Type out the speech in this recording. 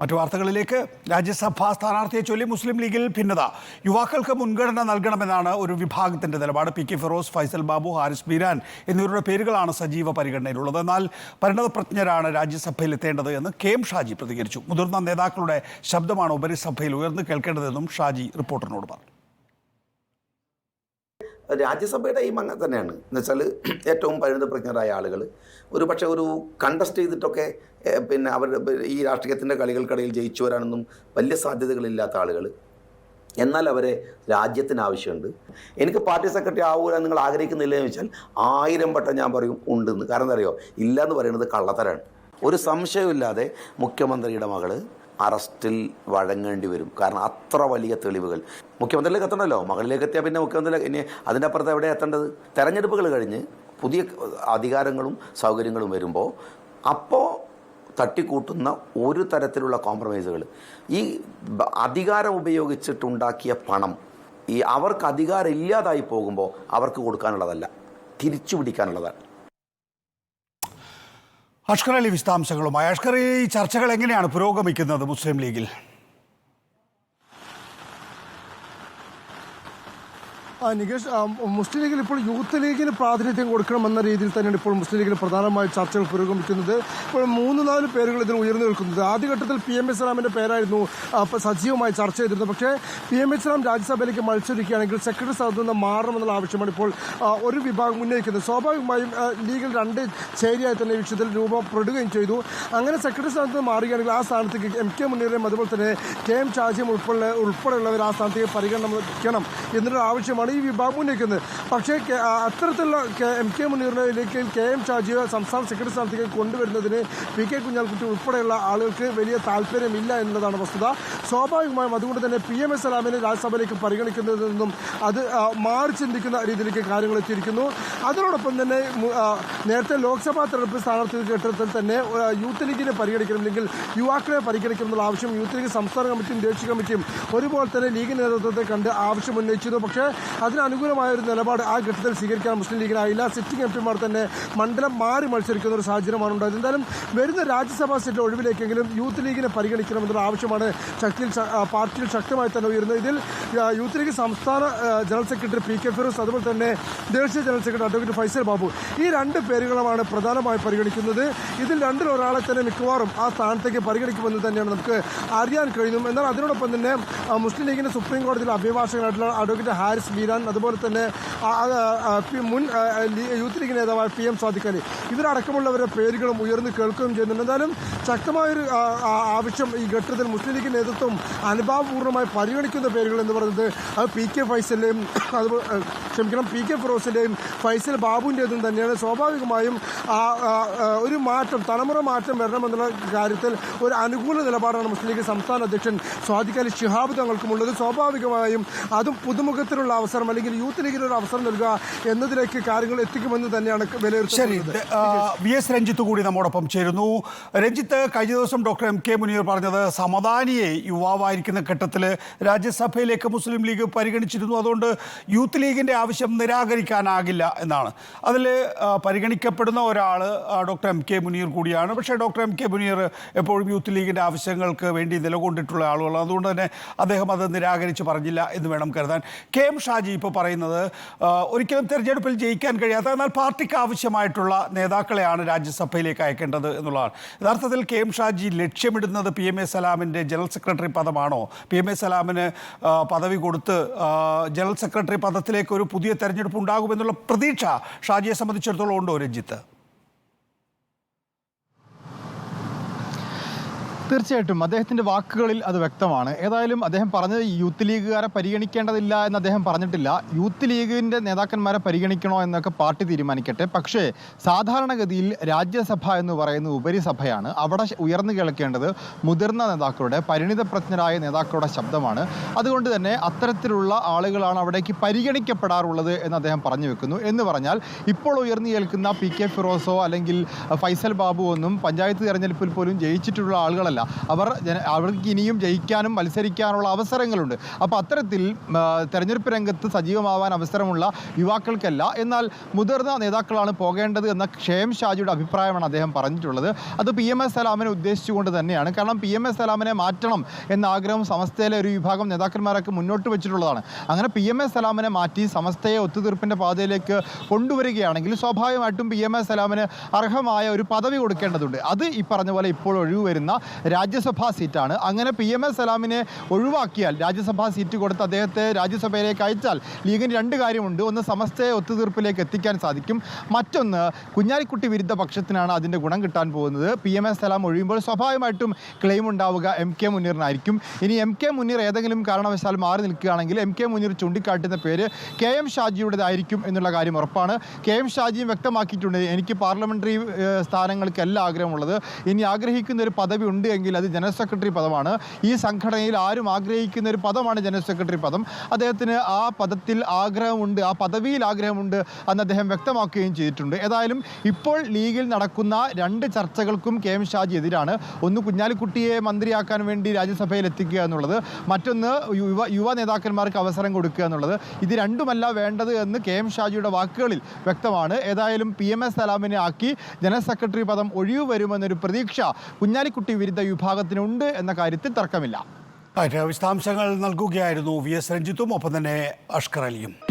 മറ്റു വാർത്തകളിലേക്ക് രാജ്യസഭാ സ്ഥാനാർത്ഥിയെ ചൊല്ലി മുസ്ലിം ലീഗിൽ ഭിന്നത. യുവാക്കൾക്ക് മുൻഗണന നൽകണമെന്നാണ് ഒരു വിഭാഗത്തിന്റെ നിലപാട്. പി കെ ഫിറോസ് ഫൈസൽ ബാബു ഹാരിസ് ബീരാൻ എന്നിവരുടെ പേരുകളാണ് സജീവ പരിഗണനയിലുള്ളത്. എന്നാൽ പരിണതപ്രജ്ഞരാണ് രാജ്യസഭയിൽ എത്തേണ്ടത് എന്ന് കെ എം ഷാജി പ്രതികരിച്ചു. മുതിർന്ന നേതാക്കളുടെ ശബ്ദമാണ് ഉപരിസഭയിൽ ഉയർന്നു കേൾക്കേണ്ടതെന്നും ഷാജി റിപ്പോർട്ടറിനോട് പറഞ്ഞു. രാജ്യസഭയുടെ ഈ അങ്ങനെ തന്നെയാണ്. എന്ന് വെച്ചാൽ ഏറ്റവും പരിണിതപ്രജ്ഞരായ ആളുകൾ ഒരു പക്ഷേ ഒരു കണ്ടസ്റ്റ് ചെയ്തിട്ടൊക്കെ പിന്നെ അവർ ഈ രാഷ്ട്രീയത്തിന്റെ കളികൾക്കിടയിൽ ജയിച്ചു വരാനൊന്നും വലിയ സാധ്യതകളില്ലാത്ത ആളുകൾ എന്നാൽ അവരെ രാജ്യത്തിന് ആവശ്യമുണ്ട്. എനിക്ക് പാർട്ടി സെക്രട്ടറി ആവുക നിങ്ങൾ ആഗ്രഹിക്കുന്നില്ല എന്ന് വെച്ചാൽ ആയിരം വട്ടം ഞാൻ പറയും ഉണ്ടെന്ന്. കാരണം എന്താ അറിയോ? ഇല്ലയെന്ന് പറയുന്നത് കള്ളത്തരാണ്. ഒരു സംശയമില്ലാതെ മുഖ്യമന്ത്രിയുടെ മകൾ അറസ്റ്റിൽ വഴങ്ങേണ്ടി വരും. കാരണം അത്ര വലിയ തെളിവുകൾ. മുഖ്യമന്ത്രിയിലേക്ക് എത്തണമല്ലോ മകളിലേക്ക് എത്തിയാൽ പിന്നെ മുഖ്യമന്ത്രി ഇനി അതിന്റെ അപ്പുറത്ത് എവിടെ എത്തേണ്ടത്? തെരഞ്ഞെടുപ്പുകൾ കഴിഞ്ഞ് പുതിയ അധികാരങ്ങളും സൗകര്യങ്ങളും വരുമ്പോൾ അപ്പോൾ തട്ടിക്കൂട്ടുന്ന ഒരു തരത്തിലുള്ള കോംപ്രമൈസുകൾ. ഈ അധികാരം ഉപയോഗിച്ചിട്ടുണ്ടാക്കിയ പണം ഈ അവർക്ക് അധികാരം ഇല്ലാതായി പോകുമ്പോൾ അവർക്ക് കൊടുക്കാനുള്ളതല്ല. തിരിച്ചു പിടിക്കാനുള്ളതാണ് അഷ്കർ അലി വിശദാംശങ്ങളുമായി. അഷ്കർ ഈ ചർച്ചകൾ എങ്ങനെയാണ് പുരോഗമിക്കുന്നത് മുസ്ലിം ലീഗിൽ? നികേഷ് മുസ്ലിം ലീഗിൽ ഇപ്പോൾ യൂത്ത് ലീഗിന് പ്രാതിനിധ്യം കൊടുക്കണമെന്ന രീതിയിൽ തന്നെയാണ് ഇപ്പോൾ മുസ്ലിം ലീഗിൽ പ്രധാനമായും ചർച്ചകൾ പുരോഗമിക്കുന്നത്. ഇപ്പോൾ മൂന്ന് നാല് പേരുകൾ ഇതിൽ ഉയർന്നു നിൽക്കുന്നത് ആദ്യഘട്ടത്തിൽ പി എം ഇസ്ലാമിന്റെ പേരായിരുന്നു സജീവമായി ചർച്ച ചെയ്തിരുന്നത്. പക്ഷേ പി എം ഇസ്ലാം രാജ്യസഭയിലേക്ക് മത്സരിക്കുകയാണെങ്കിൽ സെക്രട്ടറി സ്ഥാനത്ത് നിന്ന് മാറണമെന്നുള്ള ആവശ്യമാണ് ഇപ്പോൾ ഒരു വിഭാഗം ഉന്നയിക്കുന്നത്. സ്വാഭാവികമായും ലീഗിൽ രണ്ട് ചേരിയായി തന്നെ ഈ വിഷയത്തിൽ രൂപപ്പെടുകയും ചെയ്തു. അങ്ങനെ സെക്രട്ടറി സ്ഥാനത്ത് നിന്ന് മാറുകയാണെങ്കിൽ ആ സ്ഥാനത്തേക്ക് എം കെ മുന്നേറിയും അതുപോലെ തന്നെ കെ എം ഷാജിയും ഉൾപ്പെടെ ഉൾപ്പെടെയുള്ളവർ ആ സ്ഥാനത്തേക്ക് പരിഗണന വയ്ക്കണം എന്നൊരു ആവശ്യമാണ് ഈ വിഭാഗം ഉന്നയിക്കുന്നത്. പക്ഷേ അത്തരത്തിലുള്ള എം കെ മുനീറിലേക്ക് കെ എം ഷാജിയെ സംസ്ഥാന സെക്രട്ടറി സ്ഥാനത്തേക്ക് കൊണ്ടുവരുന്നതിന് പി കെ കുഞ്ഞാൽക്കുട്ടി ഉൾപ്പെടെയുള്ള ആളുകൾക്ക് വലിയ താല്പര്യമില്ല എന്നുള്ളതാണ് വസ്തുത. സ്വാഭാവികമായും അതുകൊണ്ട് തന്നെ പി എം എസ് സലാമിനെ രാജ്യസഭയിലേക്ക് പരിഗണിക്കുന്നതിൽ നിന്നും അത് മാറി ചിന്തിക്കുന്ന രീതിയിലേക്ക് കാര്യങ്ങൾ എത്തിയിരിക്കുന്നു. അതിനോടൊപ്പം തന്നെ നേരത്തെ ലോക്സഭാ തെരഞ്ഞെടുപ്പ് സ്ഥാനാർത്ഥി ഘട്ടത്തിൽ തന്നെ യൂത്ത് ലീഗിനെ പരിഗണിക്കണം അല്ലെങ്കിൽ യുവാക്കളെ പരിഗണിക്കണം എന്നുള്ള ആവശ്യം യൂത്ത് ലീഗ് സംസ്ഥാന കമ്മിറ്റിയും ദേശീയ കമ്മിറ്റിയും ഒരുപോലെ തന്നെ ലീഗ് നേതൃത്വത്തെ കണ്ട് ആവശ്യം ഉന്നയിച്ചിരുന്നു. പക്ഷേ അതിന് അനുകൂലമായ ഒരു നിലപാട് ആ ഘട്ടത്തിൽ സ്വീകരിക്കാൻ മുസ്ലിം ലീഗിനായില്ല സിറ്റിംഗ് എം പിമാർ തന്നെ മണ്ഡലം മാറി മത്സരിക്കുന്ന ഒരു സാഹചര്യമാണ് ഉണ്ടായത് എന്തായാലും വരുന്ന രാജ്യസഭാ സീറ്റ് ഒഴിവിലേക്കെങ്കിലും യൂത്ത് ലീഗിനെ പരിഗണിക്കണമെന്നുള്ള ആവശ്യമാണ് ശക്തിയിൽ പാർട്ടിയിൽ ശക്തമായി തന്നെ ഉയരുന്നത്. ഇതിൽ യൂത്ത് ലീഗ് സംസ്ഥാന general secretary P K Firos അതുപോലെ തന്നെ ദേശീയ general secretary advocate Faisal Babu ഈ രണ്ട് പേരുകളുമാണ് പ്രധാനമായി പരിഗണിക്കുന്നത്. ഇതിൽ രണ്ടിൽ ഒരാളെ തന്നെ മിക്കവാറും ആ സ്ഥാനത്തേക്ക് പരിഗണിക്കുമെന്ന് തന്നെയാണ് നമുക്ക് അറിയാൻ കഴിയുന്നു എന്നാൽ അതിനോടൊപ്പം തന്നെ മുസ്ലിം ലീഗിന്റെ സുപ്രീം കോടതിയിൽ അഭിഭാഷകനായിട്ടുള്ള അഡ്വക്കേറ്റ് ഹാരിസ് ബീരാൻ അതുപോലെ തന്നെ മുൻ യൂത്ത് ലീഗ് നേതാവായ പി എം സാദിഖ് അലി ഇവരടക്കമുള്ളവരുടെ പേരുകളും ഉയർന്നു കേൾക്കുകയും ചെയ്യുന്നുണ്ട്. എന്തായാലും ശക്തമായൊരു ആവശ്യം ഈ ഘട്ടത്തിൽ മുസ്ലിം ലീഗ് നേതൃത്വം അനുഭാവപൂർണമായി പരിഗണിക്കുന്ന പേരുകൾ എന്ന് പറയുന്നത് അത് പി കെ ഫൈസലിന്റെയും അതുപോലെ ക്ഷമിക്കണം പി കെ ഫിറോസിന്റെയും ഫൈസൽ ബാബുവിന്റെതും തന്നെയാണ്. സ്വാഭാവികമായും ഒരു മാറ്റം തലമുറ മാറ്റം വരണമെന്നുള്ള കാര്യത്തിൽ ഒരു അനുകൂല നിലപാടാണ് മുസ്ലിം ലീഗ് സംസ്ഥാന അധ്യക്ഷൻ സ്വാദിഖ് അലി ഷിഹാബ് തങ്ങൾക്കുമുള്ളത്. സ്വാഭാവികമായും അതും പുതുമുഖത്തിലുള്ള അവസരം അല്ലെങ്കിൽ യൂത്ത് ലീഗിന് ഒരു അവസരം നൽകുക എന്നതിലേക്ക് കാര്യങ്ങൾ എത്തിക്കുമെന്ന് തന്നെയാണ് വിലയിരുത്തുന്നത് വി എസ് രഞ്ജിത്ത് കൂടി നമ്മോടൊപ്പം ചേരുന്നു. രഞ്ജിത്ത് കഴിഞ്ഞ ദിവസം ഡോക്ടർ എം കെ മുനീർ പറഞ്ഞത് സമദാനിയെ യുവാവായിരിക്കുന്ന ഘട്ടത്തിൽ രാജ്യസഭയിലേക്ക് മുസ്ലിം ലീഗ് പരിഗണിച്ചിരുന്നു. അതുകൊണ്ട് യൂത്ത് ലീഗിന്റെ ആവശ്യം നിരാകരിക്കാനാകില്ല എന്നാണ്. അതിൽ പരിഗണിക്കപ്പെടുന്ന ഒരാൾ ഡോക്ടർ എം കെ മുനീർ കൂടിയാണ്. പക്ഷേ ഡോക്ടർ എം കെ മുനീർ എപ്പോഴും യൂത്ത് ലീഗിന്റെ ആവശ്യങ്ങൾക്ക് വേണ്ടി നിലകൊണ്ടിട്ടുള്ള ആളുകളാണ്. അതുകൊണ്ട് തന്നെ അദ്ദേഹം അത് നിരാകരിച്ച് പറഞ്ഞില്ല എന്ന് വേണം കരുതാൻ. കെ എം ഷാജി ഇപ്പോൾ പറയുന്നത് ഒരിക്കലും തെരഞ്ഞെടുപ്പിൽ ജയിക്കാൻ കഴിയാത്ത എന്നാൽ പാർട്ടിക്ക് ആവശ്യമായിട്ടുള്ള നേതാക്കളെയാണ് രാജ്യസഭയിലേക്ക് അയക്കേണ്ടത് എന്നുള്ളതാണ്. യഥാർത്ഥത്തിൽ കെ എം ഷാജി ലക്ഷ്യമിടുന്നത് പി എം എ സലാമിന്റെ ജനറൽ സെക്രട്ടറി പദമാണോ? പി എം എ സലാമിന് പദവി കൊടുത്ത് ജനറൽ സെക്രട്ടറി പദത്തിലേക്ക് ഒരു പുതിയ തെരഞ്ഞെടുപ്പ് ഉണ്ടാകുമെന്നുള്ള പ്രതീക്ഷ ഷാജിയെ സംബന്ധിച്ചിടത്തോളം ഉണ്ടോ രഞ്ജിത്ത്? തീർച്ചയായിട്ടും. അദ്ദേഹത്തിന്റെ വാക്കുകളിൽ അത് വ്യക്തമാണ്. ഏതായാലും അദ്ദേഹം പറഞ്ഞത് യൂത്ത് ലീഗുകാരെ പരിഗണിക്കേണ്ടതില്ല എന്ന് അദ്ദേഹം പറഞ്ഞിട്ടില്ല. യൂത്ത് ലീഗിന്റെ നേതാക്കന്മാരെ പരിഗണിക്കണോ എന്നൊക്കെ പാർട്ടി തീരുമാനിക്കട്ടെ. പക്ഷേ സാധാരണഗതിയിൽ രാജ്യസഭ എന്ന് പറയുന്ന ഉപരിസഭയാണ്. അവിടെ ഉയർന്നു കേൾക്കേണ്ടത് മുതിർന്ന നേതാക്കളുടെ പരിണിതപ്രജ്ഞരായ നേതാക്കളുടെ ശബ്ദമാണ്. അതുകൊണ്ട് തന്നെ അത്തരത്തിലുള്ള ആളുകളാണ് അവിടേക്ക് പരിഗണിക്കപ്പെടാറുള്ളത് എന്ന് അദ്ദേഹം പറഞ്ഞു വെക്കുന്നു. എന്ന് പറഞ്ഞാൽ ഇപ്പോൾ ഉയർന്നു കേൾക്കുന്ന പി കെ ഫിറോസോ അല്ലെങ്കിൽ ഫൈസൽ ബാബു ഒന്നും പഞ്ചായത്ത് തിരഞ്ഞെടുപ്പിൽ പോലും ജയിച്ചിട്ടുള്ള ആളുകളല്ല. മാത്രമല്ല അവർ അവർക്ക് ഇനിയും ജയിക്കാനും മത്സരിക്കാനുള്ള അവസരങ്ങളുണ്ട്. അപ്പോൾ അത്തരത്തിൽ തെരഞ്ഞെടുപ്പ് രംഗത്ത് സജീവമാവാൻ അവസരമുള്ള യുവാക്കൾക്കല്ല എന്നാൽ മുതിർന്ന നേതാക്കളാണ് പോകേണ്ടത് എന്ന ക്ഷേം ഷാജിയുടെ അഭിപ്രായമാണ് അദ്ദേഹം പറഞ്ഞിട്ടുള്ളത്. അത് പി എം എസ് സലാമിനെ ഉദ്ദേശിച്ചുകൊണ്ട് തന്നെയാണ്. കാരണം പി എം എസ് സലാമിനെ മാറ്റണം എന്ന ആഗ്രഹം സമസ്തയിലെ ഒരു വിഭാഗം നേതാക്കന്മാരൊക്കെ മുന്നോട്ട് വെച്ചിട്ടുള്ളതാണ്. അങ്ങനെ പി എം എസ് സലാമിനെ മാറ്റി സമസ്തയെ ഒത്തുതീർപ്പിന്റെ പാതയിലേക്ക് കൊണ്ടുവരികയാണെങ്കിൽ സ്വാഭാവികമായിട്ടും പി എം എസ് സലാമിന് അർഹമായ ഒരു പദവി കൊടുക്കേണ്ടതുണ്ട്. അത് ഈ പറഞ്ഞ പോലെ ഇപ്പോൾ ഒഴിവ് വരുന്ന രാജ്യസഭാ സീറ്റാണ്. അങ്ങനെ പി എം എസ് സലാമിനെ ഒഴിവാക്കിയാൽ രാജ്യസഭാ സീറ്റ് കൊടുത്ത് അദ്ദേഹത്തെ രാജ്യസഭയിലേക്ക് അയച്ചാൽ ലീഗിന് രണ്ട് കാര്യമുണ്ട്. ഒന്ന് സമസ്തയെ ഒത്തുതീർപ്പിലേക്ക് എത്തിക്കാൻ സാധിക്കും. മറ്റൊന്ന് കുഞ്ഞാലിക്കുട്ടി വിരുദ്ധ പക്ഷത്തിനാണ് അതിന്റെ ഗുണം കിട്ടാൻ പോകുന്നത്. പി എം എസ് സലാം ഒഴിയുമ്പോൾ സ്വാഭാവികമായിട്ടും ക്ലെയിം ഉണ്ടാവുക എം കെ മുനീറിനായിരിക്കും. ഇനി എം കെ മുനീർ ഏതെങ്കിലും കാരണവശാൽ മാറി നിൽക്കുകയാണെങ്കിൽ എം കെ മുനീർ ചൂണ്ടിക്കാട്ടുന്ന പേര് കെ എം ഷാജിയുടേതായിരിക്കും എന്നുള്ള കാര്യം ഉറപ്പാണ്. കെ എം ഷാജിയും വ്യക്തമാക്കിയിട്ടുണ്ട്. എനിക്ക് പാർലമെന്ററി സ്ഥാനങ്ങൾക്കല്ല ആഗ്രഹമുള്ളത്. ഇനി ആഗ്രഹിക്കുന്ന ഒരു പദവി ഉണ്ട് എങ്കിൽ അത് ജനറൽ സെക്രട്ടറി പദമാണ്. ഈ സംഘടനയിൽ ആരും ആഗ്രഹിക്കുന്ന ഒരു പദമാണ് ജനറൽ സെക്രട്ടറി പദം. അദ്ദേഹത്തിന് ആ പദത്തിൽ ആഗ്രഹമുണ്ട് ആ പദവിയിൽ ആഗ്രഹമുണ്ട് എന്ന് അദ്ദേഹം വ്യക്തമാക്കുകയും ചെയ്തിട്ടുണ്ട്. ഏതായാലും ഇപ്പോൾ ലീഗിൽ നടക്കുന്ന രണ്ട് ചർച്ചകൾക്കും കെ എം ഷാജി എതിരാണ്. ഒന്ന് കുഞ്ഞാലിക്കുട്ടിയെ മന്ത്രിയാക്കാൻ വേണ്ടി രാജ്യസഭയിൽ എത്തിക്കുക എന്നുള്ളത്. മറ്റൊന്ന് യുവ യുവ നേതാക്കന്മാർക്ക് അവസരം കൊടുക്കുക എന്നുള്ളത്. ഇത് രണ്ടുമല്ല വേണ്ടത് എന്ന് കെ എം ഷാജിയുടെ വാക്കുകളിൽ വ്യക്തമാണ്. ഏതായാലും പി എം എസ് സലാമിനെ ആക്കി ജനറൽ സെക്രട്ടറി പദം ഒഴിവ് വരുമെന്നൊരു പ്രതീക്ഷ കുഞ്ഞാലിക്കുട്ടി വിരുദ്ധ വിഭാഗത്തിനുണ്ട് എന്ന കാര്യത്തിൽ തർക്കമില്ല. വിശദാംശങ്ങൾ നൽകുകയായിരുന്നു വി എസ് രഞ്ജിത്തും ഒപ്പം തന്നെ അഷ്കർ അലിയും.